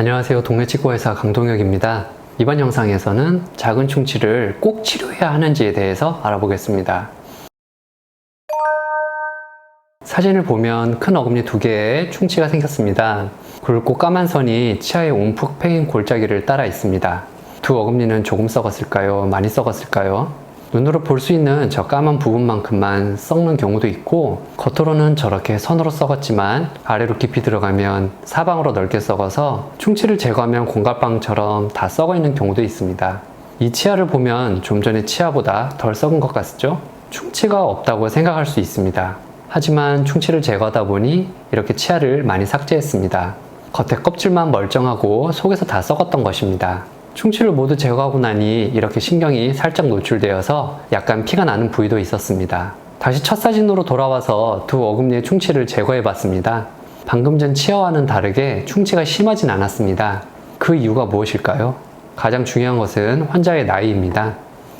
안녕하세요. 동네 치과의사 강동혁입니다. 이번 영상에서는 작은 충치를 꼭 치료해야 하는지에 대해서 알아보겠습니다. 사진을 보면 큰 어금니 두 개에 충치가 생겼습니다. 굵고 까만 선이 치아의 움푹 패인 골짜기를 따라 있습니다. 두 어금니는 조금 썩었을까요? 많이 썩었을까요? 눈으로 볼 수 있는 저 까만 부분만큼만 썩는 경우도 있고 겉으로는 저렇게 선으로 썩었지만 아래로 깊이 들어가면 사방으로 넓게 썩어서 충치를 제거하면 공갈빵처럼 다 썩어 있는 경우도 있습니다. 이 치아를 보면 좀 전에 치아보다 덜 썩은 것 같죠? 충치가 없다고 생각할 수 있습니다. 하지만 충치를 제거하다 보니 이렇게 치아를 많이 삭제했습니다. 겉에 껍질만 멀쩡하고 속에서 다 썩었던 것입니다. 충치를 모두 제거하고 나니 이렇게 신경이 살짝 노출되어서 약간 피가 나는 부위도 있었습니다. 다시 첫 사진으로 돌아와서 두 어금니의 충치를 제거해 봤습니다. 방금 전 치아와는 다르게 충치가 심하진 않았습니다. 그 이유가 무엇일까요? 가장 중요한 것은 환자의 나이입니다.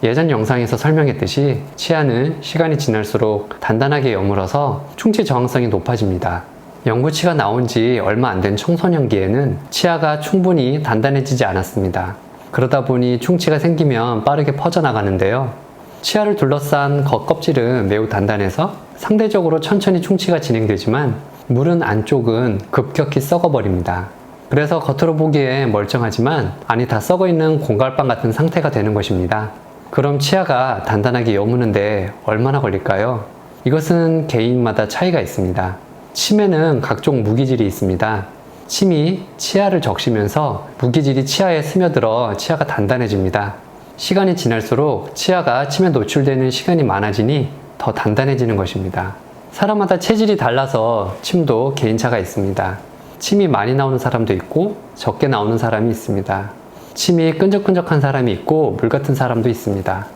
예전 영상에서 설명했듯이 치아는 시간이 지날수록 단단하게 여물어서 충치 저항성이 높아집니다. 연구치가 나온 지 얼마 안 된 청소년기에는 치아가 충분히 단단해지지 않았습니다. 그러다 보니 충치가 생기면 빠르게 퍼져나가는데요. 치아를 둘러싼 겉껍질은 매우 단단해서 상대적으로 천천히 충치가 진행되지만 물은 안쪽은 급격히 썩어버립니다. 그래서 겉으로 보기에 멀쩡하지만 안이 다 썩어 있는 공갈빵 같은 상태가 되는 것입니다. 그럼 치아가 단단하게 여무는데 얼마나 걸릴까요? 이것은 개인마다 차이가 있습니다. 침에는 각종 무기질이 있습니다. 침이 치아를 적시면서 무기질이 치아에 스며들어 치아가 단단해집니다. 시간이 지날수록 치아가 침에 노출되는 시간이 많아지니 더 단단해지는 것입니다. 사람마다 체질이 달라서 침도 개인차가 있습니다. 침이 많이 나오는 사람도 있고 적게 나오는 사람이 있습니다. 침이 끈적끈적한 사람이 있고 물 같은 사람도 있습니다.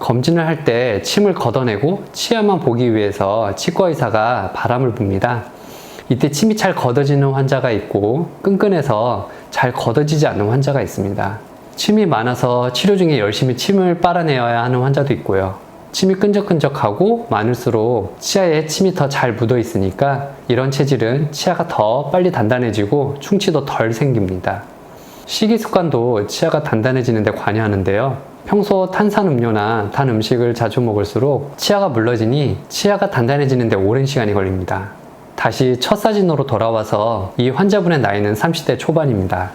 검진을 할 때 침을 걷어내고 치아만 보기 위해서 치과 의사가 바람을 붑니다. 이때 침이 잘 걷어지는 환자가 있고 끈끈해서 잘 걷어지지 않는 환자가 있습니다. 침이 많아서 치료 중에 열심히 침을 빨아내야 하는 환자도 있고요. 침이 끈적끈적하고 많을수록 치아에 침이 더 잘 묻어 있으니까 이런 체질은 치아가 더 빨리 단단해지고 충치도 덜 생깁니다. 식이 습관도 치아가 단단해지는데 관여하는데요. 평소 탄산 음료나 단 음식을 자주 먹을수록 치아가 물러지니 치아가 단단해지는데 오랜 시간이 걸립니다. 다시 첫 사진으로 돌아와서 이 환자분의 나이는 30대 초반입니다.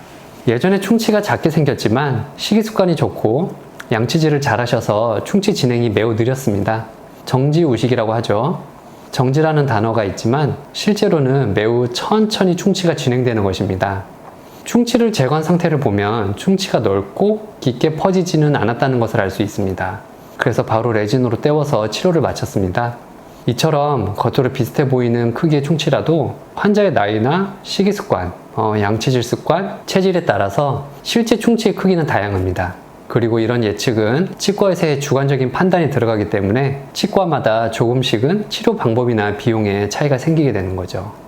예전에 충치가 작게 생겼지만 식이 습관이 좋고 양치질을 잘 하셔서 충치 진행이 매우 느렸습니다. 정지 우식이라고 하죠. 정지라는 단어가 있지만 실제로는 매우 천천히 충치가 진행되는 것입니다. 충치를 제거한 상태를 보면 충치가 넓고 깊게 퍼지지는 않았다는 것을 알 수 있습니다. 그래서 바로 레진으로 떼워서 치료를 마쳤습니다. 이처럼 겉으로 비슷해 보이는 크기의 충치라도 환자의 나이나 식이 습관, 어, 양치질 습관, 체질에 따라서 실제 충치의 크기는 다양합니다. 그리고 이런 예측은 치과의사의 주관적인 판단이 들어가기 때문에 치과마다 조금씩은 치료 방법이나 비용에 차이가 생기게 되는 거죠.